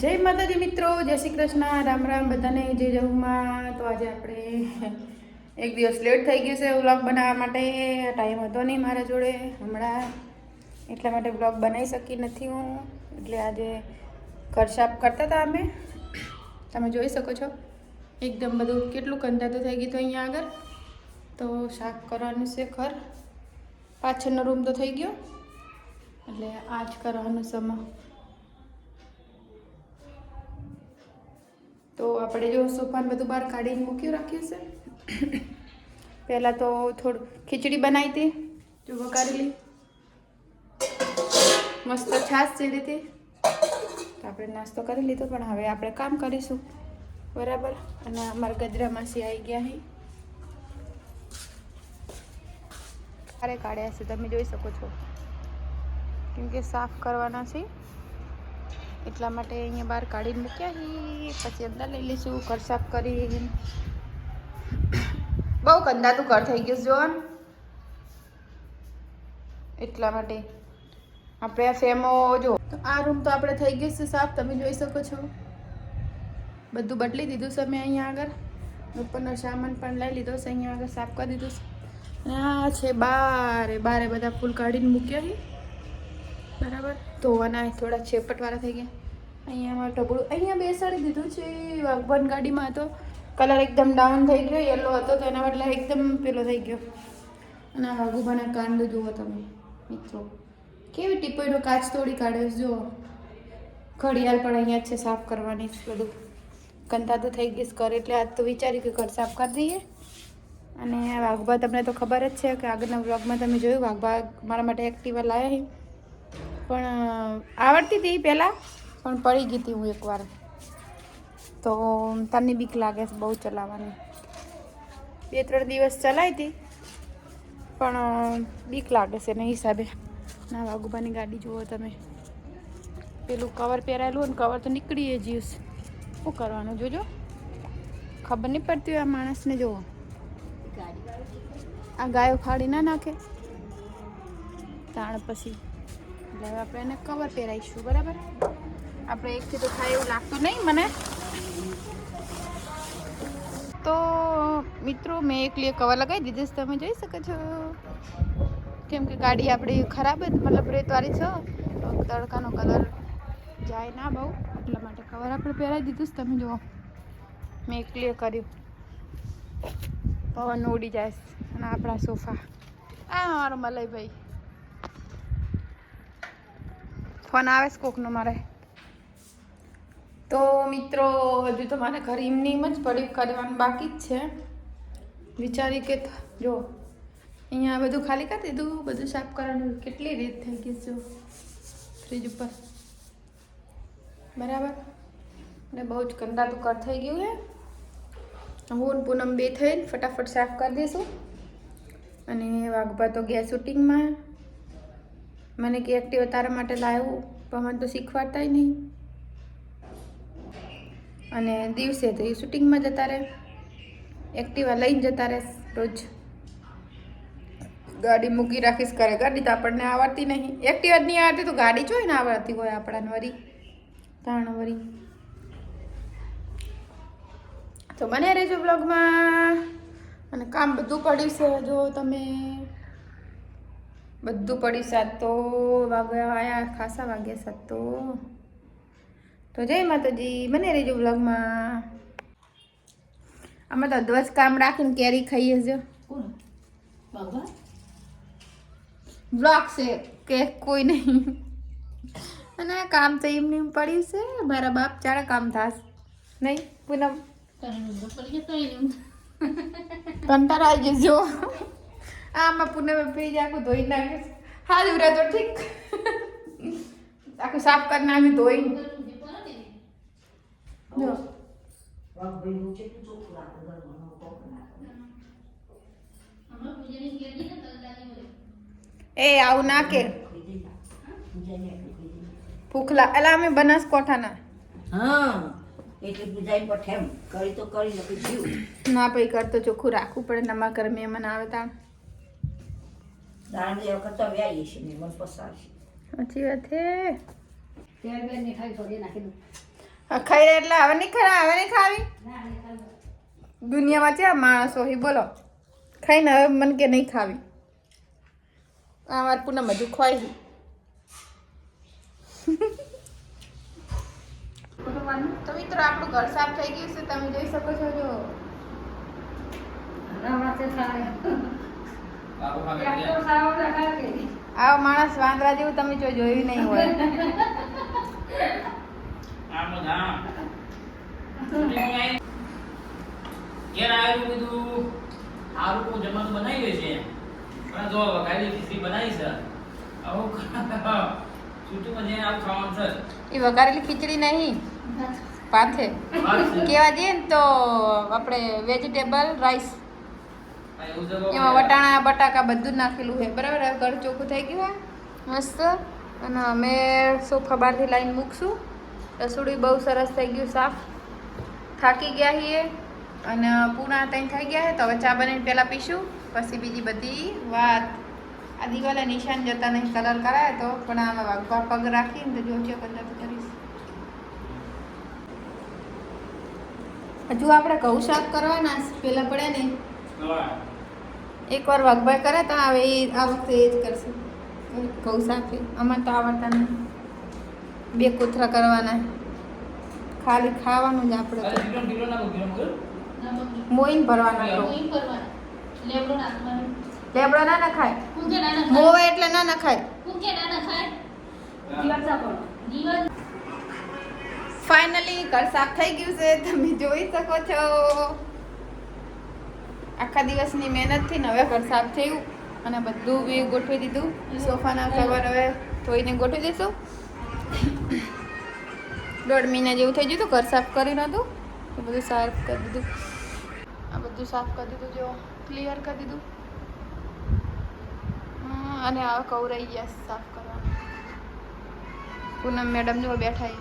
જય માતાજી મિત્રો, જય શ્રી કૃષ્ણ, રામ રામ બધાને, જય જહુમાં. તો આજે આપણે એક દિવસ લેટ થઈ ગયું છે વ્લોગ બનાવવા માટે. ટાઈમ હતો નહીં મારા જોડે. હમણાં એટલા માટે વ્લોગ બનાવી શકી નથી હું. એટલે આજે સાફ કરતા હતા અમે. તમે જોઈ શકો છો. એકદમ બધું કેટલું કંધાતું થઈ ગયું હતું અહીંયા આગળ. તો સાફ કરવાનું છે ઘર. પાછળનો રૂમ તો થઈ ગયો. એટલે આ જ કરવાનું સમય તો આપણે જો સોફાને બધું બહાર કાઢીને મૂક્યું રાખ્યું છે. પહેલાં તો થોડું ખીચડી બનાવી હતી, જો વઘારેલી. મસ્ત છાશ જે રીતે તો આપણે નાસ્તો કરી લીધો, પણ હવે આપણે કામ કરીશું. બરાબર? અને અમારા ગજરામાંથી આવી ગયા અહીં કાઢ્યા છે તમે જોઈ શકો છો. કેમ કે સાફ કરવાના છે. એટલા માટે અહીંયા બહાર કાઢીને મૂક્યા હી. પછી અંદર લઈ લઈશું, ઘર સાફ કરી. બહુ ગંદાતું ઘર થઈ ગયું જોન એટલા માટે. આપણે આ ફેમો જો. આ રૂમ તો આપણે થઈ ગયું છે સાફ. તમે જોઈ શકો છો. બધું બદલી દીધું છે મેં અહીંયા આગળ. ઉપરનો સામાન પણ લઈ લીધો છે, અહીંયા આગળ સાફ કરી દીધું છે. અને આ છે બારે. બારે બધા ફૂલ કાઢીને મૂક્યા છે બરાબર? ધોવાના થોડા છેપટવાળા થઈ ગયા. અહીંયા મારું ટબડું અહીંયા બેસાડી દીધું છે વાઘબન ગાડીમાં હતો. કલર એકદમ ડાઉન થઈ ગયો યલો હતો, તો એના બદલે એકદમ પેલો થઈ ગયો. અને આ વાઘુબાના કાંડ જુઓ તમે, મિત્રો. કેવી ટીપોઈનો કાચ તોડી કાઢ્યો જુઓ. ઘડિયાળ પણ અહીંયા છે સાફ કરવાની બધું. બધું તો થઈ ગઈ કર એટલે આજ તો વિચાર્યું કે ઘર સાફ કરી દઈએ. અને વાઘબા તમને તો ખબર જ છે કે આગળના વ્લોગમાં તમે જોયું વાઘબા મારા માટે એક્ટિવા લાવ્યા પણ આવડતી હતી પહેલાં, પણ પડી ગઈ હતી હું એકવાર. તો તને બીક લાગે છે બહુ ચલાવવાની. બે ત્રણ દિવસ ચલાવી હતી, પણ બીક લાગે છે એના હિસાબે. ના, વાઘુબાની ગાડી જુઓ તમે. પેલું કવર પહેરાયેલું ને કવર તો નીકળી જીવસ શું કરવાનું જોજો? ખબર નહીં પડતી હોય આ માણસને જુઓ આ ગાયો ફાડી ના નાખે. તાણ પછી. એટલે આપણે એને કવર પહેરાવીશું બરાબર? આપણે એકથી તો થાય એવું લાગતું નહીં મને. તો મિત્રો, મેં એકલી કવર લગાવી દીધું તમે જોઈ શકો છો. કેમ કે ગાડી આપણી ખરાબ જ, મતલબ રેતવાળી છે. તડકાનો કલર જાય ના બહુ, એટલા માટે કવર આપણે પહેરાવી દીધું તમે જુઓ. મેં એકલી કર્યું. પવન ઉડી જાય અને આપણા સોફા. આ મારો મલયભાઈ ફોન આવે છે કોકનો મારે? તો મિત્રો, હજુ તો મારે ઘર એમની જ પડી કરવાનું બાકી જ છે. વિચારી કે જો, અહીંયા બધું ખાલી કરી દીધું, બધું સાફ કરવાનું, કેટલી રીત થઈ ગઈ જો ફ્રીજ ઉપર. બરાબર? અને બહુ જ ગંદા કર થઈ ગયું છે. હું પૂનમ બે થઈને ફટાફટ સાફ કરી દઈશું. અને વાઘભા તો ગયા શૂટિંગમાં મને કે એક્ટિવા તારા માટે લાવ્યું પણ મને તો શીખવાડતાય નહીં. અને દિવસે તો એ શૂટિંગમાં જતા રહે. એક્ટિવા લઈને જતા રહે રોજ. ગાડી મૂકી રાખીશ કરે ગાડી તો આપણને આવડતી નહીં. એક્ટિવા જ નહીં આવડતી તો ગાડી જોઈ ને આવડતી હોય આપણાને વરી તાણ વરી તો બને રહેજો બ્લોગમાં અને કામ બધું પડ્યું છે જો તમે બધું પડી સાત તો વાગ્યા આયા ખાસા વાગ્યા સાત તો. તો જય માતાજી બને રહેજો બ્લોગમાં આમાં તો દસ કામ રાખીને કેરી ખાઈએ છે બ્લોક છે કે કોઈ નહીં. અને કામ તો એમની એમ પડ્યું છે મારા બાપ ચારે કામ થાશ નહીં પૂનમ? કંટાળા આવી જજો આમાં પૂનમે પેજ આખું ધોઈ નાખીશ. હા ઉરા તો ઠીક. આખું સાફ કરી નાખ્યું ધોઈ. જો. એ આવું ના કે. ભૂખલા. એટલે અમે બનાસકોઠાના હા એટલે બુજાઈ પર કરી તો કરી નથી જીવ. ના ભાઈ કરતો ચોખ્ખું રાખવું પડે. નમા કરે મહેમાન આવે તાણ દાણ વખત તો વ્યાઈ છે ને મન પસાર સાચી વાત છે ત્યારે બેન ને ખાઈ થોડી નાખી દઉં. ખાઈ એટલે હવે નહીં ખરા હવે નહીં ખાવી? દુનિયામાં છે માણસો હી બોલો. ખાઈને હવે મન કે નહીં ખાવી. આ વાર પૂનમ હજુ ખવાય છે. તો મિત્રો આપણું ઘર સાફ થઈ ગયું છે તમે જોઈ શકો છો જો. આવો માણસ વાંદરા જેવું તમે જો જોયું નહીં હોય. ઘેર આવેલું બધું સારું જમવાનું બનાવી દે છે. પણ જો વઘારેલી ખીચડી બનાવી છે. આવું છૂટું જઈને આવું ખાવાનું છે. એ વઘારેલી ખીચડી નહીં. પાથે. કેવા જઈએ ને તો આપણે વેજીટેબલ રાઈસ એમાં વટાણા, બટાકા બધું નાખેલું છે. બરાબર? ઘર ચોખ્ખું થઈ ગયું છે મસ્ત. અને અમે સોફા બહારથી લાઈન મૂકશું. રસોડું બહુ સરસ થઈ ગયું, સાફ. થાકી ગયા છીએ. અને પૂરા ત્રણ થઈ ગયા છે, તો હવે ચા બનાવીને પહેલાં પીશું. પછી બીજી બધી વાત. આ દિવાલે નિશાન જતા નહીં, કલર કરાય તો. પણ આમાં વાઘવા પગ રાખીને તો જોજો કલર કરીશ. હજુ આપણે ઘઉં શાક કરવાના પહેલાં પડે ને. હા. એકવાર વાઘભાઈ કરે તો હવે એ આ વખતે એ જ કરશે. ઘઉં સાફે અમારે તો આવડતા નહીં. બે કૂતરા કરવાના. ખાલી ખાવાનું જ આપણે. મોઈન ભરવાના લેબડો ના નખાય હું કે ના ના ખાય. મોવે એટલે ના નખાય. હું ના ના ખાય. ફાઇનલી ઘર સાફ થઈ ગયું છે. તમે જોઈ શકો છો. આખા દિવસની મહેનતથી ને હવે ઘર સાફ થયું અને બધું બી ગોઠવી દીધું. સોફાના કવર હવે ધોઈને ગોઠવી દઈશું દોઢ મહિના જેવું થઈ ગયું હતું ઘર સાફ કરી નહોતું. એ બધું સાફ કરી દીધું. આ બધું સાફ કરી દીધું જો ક્લિયર કરી દીધું. અને આ કવરાઈ ગયા સાફ કરવાનું પૂનમ મેડમ જો બેઠા